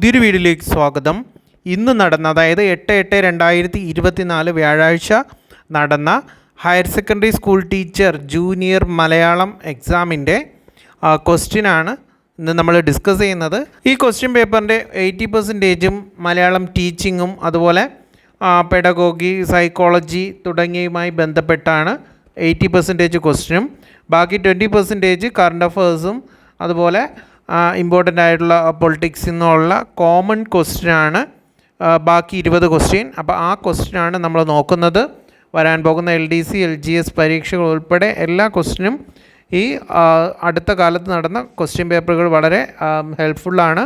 പുതിയൊരു വീഡിയോയിലേക്ക് സ്വാഗതം. ഇന്ന് നടന്ന അതായത് എട്ട് എട്ട് രണ്ടായിരത്തി ഇരുപത്തിനാല് വ്യാഴാഴ്ച നടന്ന higher secondary school teacher junior Malayalam എക്സാമിന്റെ ക്വസ്റ്റ്യനാണ് ഇന്ന് നമ്മൾ ഡിസ്കസ് ചെയ്യുന്നത്. ഈ ക്വസ്റ്റ്യൻ പേപ്പറിന്റെ എയ്റ്റി പെർസെന്റേജും മലയാളം ടീച്ചിങ്ങും അതുപോലെ പെഡഗോഗി സൈക്കോളജി തുടങ്ങിയവുമായി ബന്ധപ്പെട്ടാണ് എയ്റ്റി പെർസെന്റേജ് ക്വസ്റ്റ്യനും ബാക്കി ട്വന്റി പെർസെന്റേജ് കറണ്ട് അഫേഴ്സും അതുപോലെ ഇമ്പോർട്ടന്റ് ആയിട്ടുള്ള പൊളിറ്റിക്സിൽ നിന്നുള്ള കോമൺ ക്വസ്റ്റ്യനാണ് ബാക്കി ഇരുപത് ക്വസ്റ്റ്യൻ അപ്പോൾ ആ ക്വസ്റ്റ്യനാണ് നമ്മൾ നോക്കുന്നത്. വരാൻ പോകുന്ന L D C L G S പരീക്ഷകൾ ഉൾപ്പെടെ എല്ലാ ക്വസ്റ്റ്യനും ഈ അടുത്ത കാലത്ത് നടന്ന ക്വസ്റ്റ്യൻ പേപ്പറുകൾ വളരെ ഹെൽപ്ഫുള്ളാണ്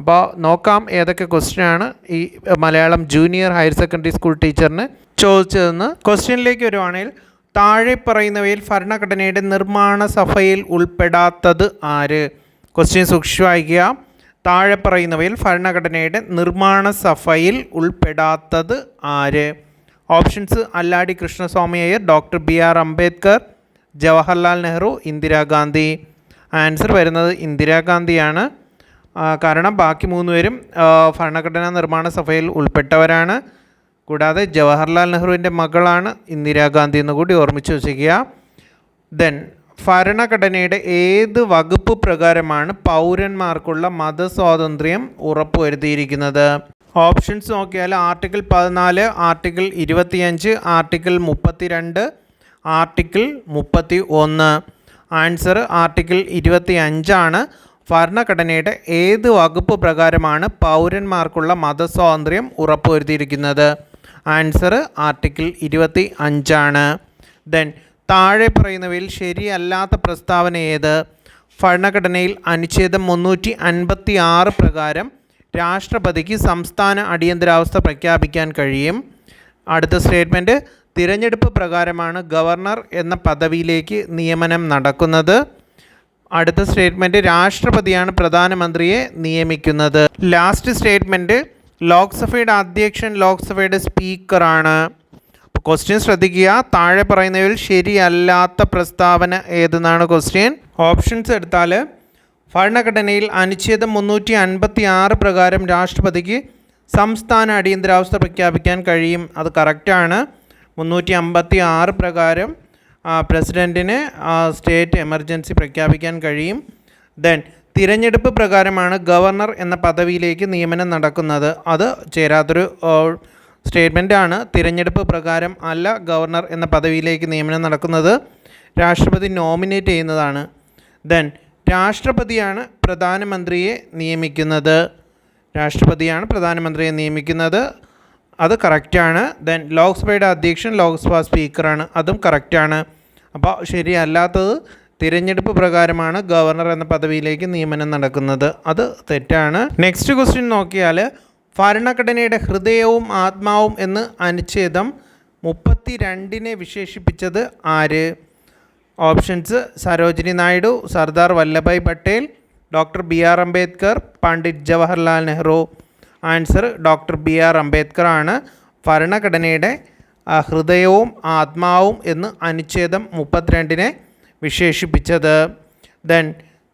അപ്പോൾ നോക്കാം ഏതൊക്കെ ക്വസ്റ്റ്യനാണ് ഈ Malayalam junior higher secondary school ടീച്ചറിന് ചോദിച്ചതെന്ന്. ക്വസ്റ്റ്യനിലേക്ക് വരുവാണെങ്കിൽ താഴെ പറയുന്നവയിൽ ഭരണഘടനയുടെ നിർമ്മാണ സഭയിൽ ഉൾപ്പെടാത്തത് ആര്? ക്വസ്റ്റ്യൻ സൂക്ഷിച്ചു വായിക്കുക താഴെ പറയുന്നവയിൽ ഭരണഘടനയുടെ നിർമ്മാണ സഭയിൽ ഉൾപ്പെടാത്തത് ആര്? Options Alladi Krishnaswami Iyer doctor B R Ambedkar Jawaharlal Nehru Indira Gandhi answer വരുന്നത് ഇന്ദിരാഗാന്ധിയാണ് കാരണം ബാക്കി മൂന്ന് പേരും ആ, ഭരണഘടനാ നിർമ്മാണ സഭയിൽ ഉൾപ്പെട്ടവരാണ്. കൂടാതെ ജവഹർലാൽ നെഹ്റുവിന്റെ മകളാണ് ഇന്ദിരാഗാന്ധി എന്ന് കൂടി ഓർമ്മിച്ച് വച്ചിരിക്കുക. ദെൻ ഭരണഘടനയുടെ ഏത് വകുപ്പ് പ്രകാരമാണ് പൗരന്മാർക്കുള്ള മതസ്വാതന്ത്ര്യം ഉറപ്പുവരുത്തിയിരിക്കുന്നത്? ഓപ്ഷൻസ് നോക്കിയാൽ ആർട്ടിക്കിൾ പതിനാല് ആർട്ടിക്കിൾ ഇരുപത്തിയഞ്ച് ആർട്ടിക്കിൾ മുപ്പത്തിരണ്ട് ആർട്ടിക്കിൾ മുപ്പത്തി ഒന്ന് ആൻസർ ആർട്ടിക്കിൾ ഇരുപത്തി അഞ്ചാണ് ഭരണഘടനയുടെ ഏത് വകുപ്പ് പ്രകാരമാണ് പൗരന്മാർക്കുള്ള മതസ്വാതന്ത്ര്യം ഉറപ്പുവരുത്തിയിരിക്കുന്നത്? ആൻസർ ആർട്ടിക്കിൾ ഇരുപത്തി അഞ്ചാണ് ദെൻ താഴെ പറയുന്നവയിൽ ശരിയല്ലാത്ത പ്രസ്താവന ഏത്? ഭരണഘടനയിൽ അനുച്ഛേദം മുന്നൂറ്റി അൻപത്തി ആറ് പ്രകാരം രാഷ്ട്രപതിക്ക് സംസ്ഥാന അടിയന്തരാവസ്ഥ പ്രഖ്യാപിക്കാൻ കഴിയും. അടുത്ത സ്റ്റേറ്റ്മെന്റ് തിരഞ്ഞെടുപ്പ് പ്രകാരമാണ് ഗവർണർ എന്ന പദവിയിലേക്ക് നിയമനം നടക്കുന്നത്. അടുത്ത സ്റ്റേറ്റ്മെന്റ് രാഷ്ട്രപതിയാണ് പ്രധാനമന്ത്രിയെ നിയമിക്കുന്നത്. ലാസ്റ്റ് സ്റ്റേറ്റ്മെന്റ് ലോക്സഭയുടെ അധ്യക്ഷൻ ലോക്സഭയുടെ സ്പീക്കറാണ്. ക്വസ്റ്റ്യൻ ശ്രദ്ധിക്കുക. താഴെ പറയുന്നതിൽ ശരിയല്ലാത്ത പ്രസ്താവന ഏതെന്നാണ് ക്വസ്റ്റ്യൻ ഓപ്ഷൻസ് എടുത്താൽ ഭരണഘടനയിൽ അനുച്ഛേദം മുന്നൂറ്റി അൻപത്തി ആറ് പ്രകാരം രാഷ്ട്രപതിക്ക് സംസ്ഥാന അടിയന്തരാവസ്ഥ പ്രഖ്യാപിക്കാൻ കഴിയും. അത് കറക്റ്റാണ് മുന്നൂറ്റി അമ്പത്തി ആറ് പ്രകാരം പ്രസിഡന്റിന് സ്റ്റേറ്റ് എമർജൻസി പ്രഖ്യാപിക്കാൻ കഴിയും. ദെൻ തിരഞ്ഞെടുപ്പ് പ്രകാരമാണ് ഗവർണർ എന്ന പദവിയിലേക്ക് നിയമനം നടക്കുന്നത്. അത് ചേരാത്തൊരു സ്റ്റേറ്റ്മെന്റ് ആണ് തിരഞ്ഞെടുപ്പ് പ്രകാരം അല്ല ഗവർണർ എന്ന പദവിയിലേക്ക് നിയമനം നടക്കുന്നത്. രാഷ്ട്രപതി നോമിനേറ്റ് ചെയ്യുന്നതാണ്. ദെൻ രാഷ്ട്രപതിയാണ് പ്രധാനമന്ത്രിയെ നിയമിക്കുന്നത്. രാഷ്ട്രപതിയാണ് പ്രധാനമന്ത്രിയെ നിയമിക്കുന്നത്. അത് കറക്റ്റാണ്. ദെൻ ലോക്സഭയുടെ അധ്യക്ഷൻ ലോക്സഭാ സ്പീക്കറാണ്. അതും കറക്റ്റാണ്. അപ്പോൾ ശരിയല്ലാത്തത് തിരഞ്ഞെടുപ്പ് പ്രകാരമാണ് ഗവർണർ എന്ന പദവിയിലേക്ക് നിയമനം നടക്കുന്നത്. അത് തെറ്റാണ്. നെക്സ്റ്റ് ക്വസ്റ്റ്യൻ നോക്കിയാൽ ഭരണഘടനയുടെ ഹൃദയവും ആത്മാവും എന്ന് അനുച്ഛേദം മുപ്പത്തി രണ്ടിനെ വിശേഷിപ്പിച്ചത് ആര്? Options Sarojini Naidu Sardar Vallabhbhai Patel doctor B R Ambedkar Pandit Jawaharlal Nehru. Answer doctor B R Ambedkar ആണ് ഭരണഘടനയുടെ ഹൃദയവും ആത്മാവും എന്ന് അനുച്ഛേദം മുപ്പത്തിരണ്ടിനെ വിശേഷിപ്പിച്ചത്. ദെൻ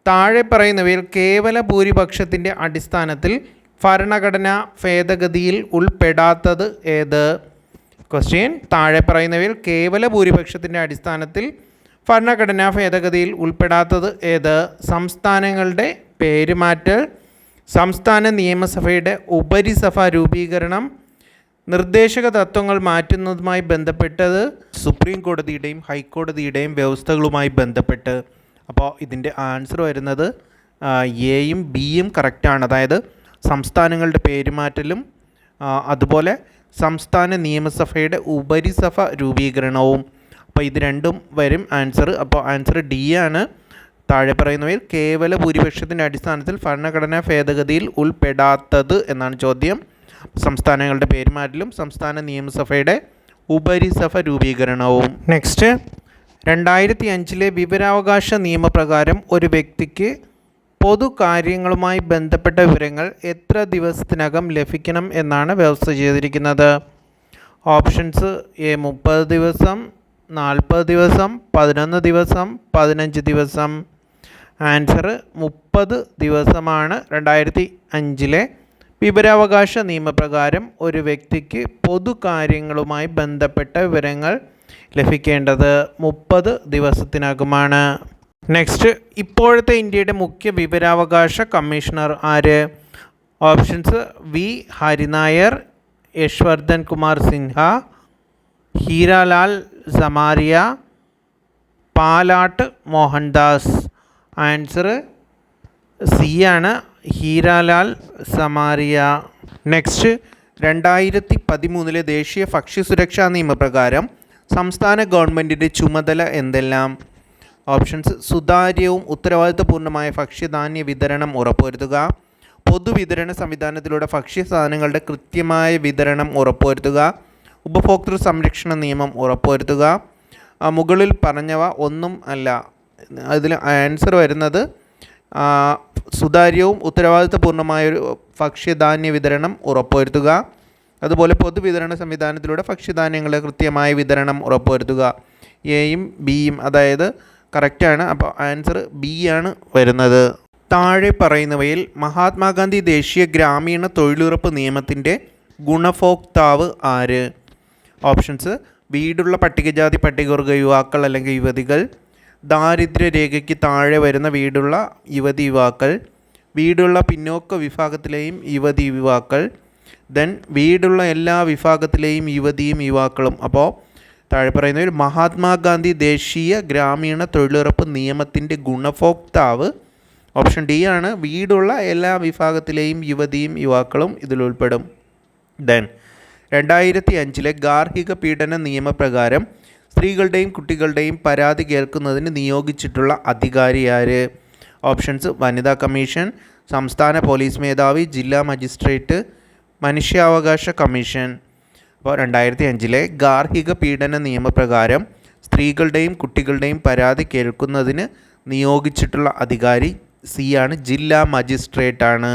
താഴെ പറയുന്നവയിൽ കേവല ഭൂരിപക്ഷത്തിന്റെ അടിസ്ഥാനത്തിൽ ഭരണഘടനാ ഭേദഗതിയിൽ ഉൾപ്പെടാത്തത് ഏത്? ക്വസ്റ്റ്യൻ താഴെ പറയുന്നവയിൽ കേവല ഭൂരിപക്ഷത്തിന്റെ അടിസ്ഥാനത്തിൽ ഭരണഘടനാ ഭേദഗതിയിൽ ഉൾപ്പെടാത്തത് ഏത്? സംസ്ഥാനങ്ങളുടെ പേരുമാറ്റൽ സംസ്ഥാന നിയമസഭയുടെ ഉപരിസഭ രൂപീകരണം നിർദ്ദേശക തത്വങ്ങൾ മാറ്റുന്നതുമായി ബന്ധപ്പെട്ടത് സുപ്രീം കോടതിയുടെയും ഹൈക്കോടതിയുടെയും വ്യവസ്ഥകളുമായി ബന്ധപ്പെട്ട്. അപ്പോൾ ഇതിന്റെ ആൻസർ വരുന്നത് എയും ബിയും കറക്റ്റാണ് അതായത് സംസ്ഥാനങ്ങളുടെ പേരുമാറ്റലും അതുപോലെ സംസ്ഥാന നിയമസഭയുടെ ഉപരിസഭ രൂപീകരണവും. അപ്പോൾ ഇത് രണ്ടും വരും ആൻസർ അപ്പോൾ ആൻസർ ഡി ആണ്. താഴെ പറയുന്നവയിൽ കേവല ഭൂരിപക്ഷത്തിന്റെ അടിസ്ഥാനത്തിൽ ഭരണഘടനാ ഭേദഗതിയിൽ ഉൾപ്പെടാത്തത് എന്നാണ് ചോദ്യം. സംസ്ഥാനങ്ങളുടെ പേരുമാറ്റലും സംസ്ഥാന നിയമസഭയുടെ ഉപരിസഭ രൂപീകരണവും. നെക്സ്റ്റ് രണ്ടായിരത്തി അഞ്ചിലെ വിവരാവകാശ നിയമപ്രകാരം ഒരു വ്യക്തിക്ക് പൊതുകാര്യങ്ങളുമായി ബന്ധപ്പെട്ട വിവരങ്ങൾ എത്ര ദിവസത്തിനകം ലഭിക്കണം എന്നാണ് വ്യവസ്ഥ ചെയ്തിരിക്കുന്നത്. ഓപ്ഷൻസ് എ മുപ്പത് ദിവസം നാൽപ്പത് ദിവസം പതിനൊന്ന് ദിവസം പതിനഞ്ച് ദിവസം. ആൻസർ മുപ്പത് ദിവസമാണ് രണ്ടായിരത്തി അഞ്ചിലെ വിവരാവകാശ നിയമപ്രകാരം ഒരു വ്യക്തിക്ക് പൊതുകാര്യങ്ങളുമായി ബന്ധപ്പെട്ട വിവരങ്ങൾ ലഭിക്കേണ്ടത് മുപ്പത് ദിവസത്തിനകമാണ്. നെക്സ്റ്റ് ഇപ്പോഴത്തെ ഇന്ത്യയുടെ മുഖ്യ വിവരാവകാശ കമ്മീഷണർ ആര്? Options V. Hari Nair Yashvardhan Kumar Sinha Heeralal Samariya Palat Mohandas. Answer C ആണ് ഹീരാലാൽ സമാരിയ. നെക്സ്റ്റ് രണ്ടായിരത്തി പതിമൂന്നിലെ ദേശീയ ഭക്ഷ്യസുരക്ഷാ നിയമപ്രകാരം സംസ്ഥാന ഗവൺമെന്റിന്റെ ചുമതല എന്തെല്ലാം? ഓപ്ഷൻസ്. സുതാര്യവും ഉത്തരവാദിത്വപൂർണമായ ഭക്ഷ്യധാന്യ വിതരണം ഉറപ്പുവരുത്തുക. പൊതുവിതരണ സംവിധാനത്തിലൂടെ ഭക്ഷ്യ സാധനങ്ങളുടെ കൃത്യമായ വിതരണം ഉറപ്പുവരുത്തുക. ഉപഭോക്തൃ സംരക്ഷണ നിയമം ഉറപ്പുവരുത്തുക. മുകളിൽ പറഞ്ഞവ ഒന്നും അല്ല. അതിൽ ആൻസർ വരുന്നത് സുതാര്യവും ഉത്തരവാദിത്തപൂർണമായ ഒരു ഭക്ഷ്യധാന്യ വിതരണം ഉറപ്പുവരുത്തുക. അതുപോലെ പൊതുവിതരണ സംവിധാനത്തിലൂടെ ഭക്ഷ്യധാന്യങ്ങളുടെ കൃത്യമായ വിതരണം ഉറപ്പുവരുത്തുക. എയും ബിയും അതായത് കറക്റ്റാണ്. അപ്പോൾ ആൻസർ ബി ആണ് വരുന്നത്. താഴെ പറയുന്നവയിൽ മഹാത്മാഗാന്ധി ദേശീയ ഗ്രാമീണ തൊഴിലുറപ്പ് നിയമത്തിന്റെ ഗുണഭോക്താവ് ആര്? ഓപ്ഷൻസ് വീടുള്ള പട്ടികജാതി പട്ടികവർഗ യുവാക്കൾ അല്ലെങ്കിൽ യുവതികൾ. ദാരിദ്ര്യരേഖയ്ക്ക് താഴെ വരുന്ന വീടുള്ള യുവതി യുവാക്കൾ. വീടുള്ള പിന്നോക്ക വിഭാഗത്തിലെയും യുവതി യുവാക്കൾ. ദെൻ വീടുള്ള എല്ലാ വിഭാഗത്തിലെയും യുവതിയും യുവാക്കളും. അപ്പോൾ താഴെ പറയുന്നതിൽ മഹാത്മാഗാന്ധി ദേശീയ ഗ്രാമീണ തൊഴിലുറപ്പ് നിയമത്തിന്റെ ഗുണഭോക്താവ് ഓപ്ഷൻ ഡി ആണ്. വീടുള്ള എല്ലാ വിഭാഗത്തിലെയും യുവതിയും യുവാക്കളും ഇതിൽ ഉൾപ്പെടും. ദെൻ രണ്ടായിരത്തി അഞ്ചിലെ ഗാർഹിക പീഡന നിയമപ്രകാരം സ്ത്രീകളുടെയും കുട്ടികളുടെയും പരാതി കേൾക്കുന്നതിന് നിയോഗിച്ചിട്ടുള്ള അധികാരി ആര്? ഓപ്ഷൻസ് വനിതാ കമ്മീഷൻ സംസ്ഥാന പോലീസ് മേധാവി ജില്ലാ മജിസ്ട്രേറ്റ് മനുഷ്യാവകാശ കമ്മീഷൻ. അപ്പോൾ രണ്ടായിരത്തി അഞ്ചിലെ ഗാർഹിക പീഡന നിയമപ്രകാരം സ്ത്രീകളുടെയും കുട്ടികളുടെയും പരാതി കേൾക്കുന്നതിന് നിയോഗിച്ചിട്ടുള്ള അധികാരി സി ആണ് ജില്ലാ മജിസ്ട്രേറ്റാണ്